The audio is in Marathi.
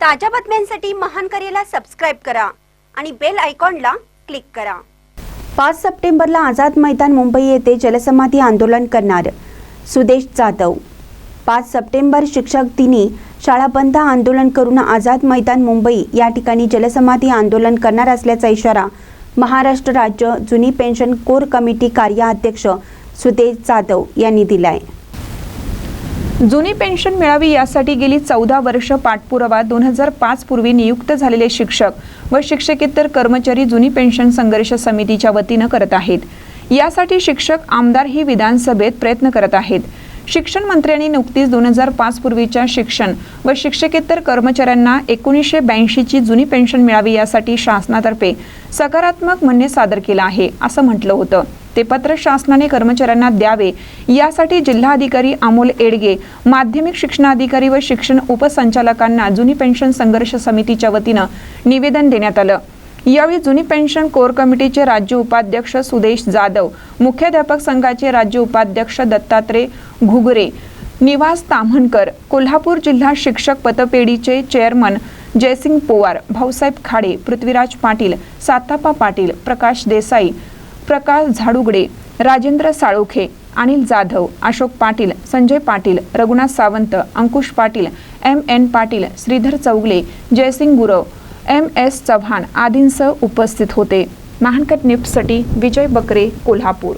ताज्या बातम्यांसाठी महान करेला सबस्क्राईब करा आणि बेल आयकॉनला क्लिक करा. पाच सप्टेंबरला आझाद मैदान मुंबई येथे जलसमाधी आंदोलन करणार सुदेश जाधव. पाच सप्टेंबर शिक्षक दिनी शाळा बंद आंदोलन करून आझाद मैदान मुंबई या ठिकाणी जलसमाधी आंदोलन करणार असल्याचा इशारा महाराष्ट्र राज्य जुनी पेन्शन कोर कमिटी कार्याध्यक्ष सुदेश जाधव यांनी दिला आहे जुनी पेन्शन मिळावी यासाठी गेली चौदा वर्ष पाठपुरावा दोन हजार पाच पूर्वी नियुक्त झालेले शिक्षक व शिक्षकेतर कर्मचारी जुनी पेन्शन संघर्ष समितीच्या वतीनं करत आहेत. यासाठी शिक्षक आमदार ही विधानसभेत प्रयत्न करत आहेत. शिक्षण मंत्र्यांनी नुकतीच दोन हजार पाच पूर्वीच्या शिक्षण व शिक्षकेतर कर्मचाऱ्यांना एकोणीसशे ब्याऐंशीची जुनी पेन्शन मिळावी यासाठी शासनातर्फे सकारात्मक म्हणणे सादर केलं आहे असं म्हटलं होतं. ते पत्र शासनाने कर्मचाऱ्यांना द्यावे यासाठी जिल्हाधिकारी अमोल एडगे माध्यमिक शिक्षणाधिकारी व शिक्षण उपसंचालकांना जुनी पेन्शन संघर्ष समितीच्या वतीनं निवेदन देण्यात आलं. यावेळी जुनी पेन्शन कोर कमिटीचे राज्य उपाध्यक्ष सुदेश जाधव मुख्याध्यापक संघाचे राज्य उपाध्यक्ष दत्तात्रय घुगरे निवास ताम्हणकर कोल्हापूर जिल्हा शिक्षक पतपेढीचे chairman Jaysingh Powar Bhausaheb Khade Prithviraj Patil Satapa Patil Prakash Desai Prakash Zadugade Rajendra Salokhe Anil Jadhav Ashok Patil Sanjay Patil Raghunath Sawant Ankush Patil M N Patil Shridhar Chougale Jaysingh Gurav M S Chavan आदींसह उपस्थित होते. महानकट न्यूजसाठी विजय बकरे कोल्हापूर.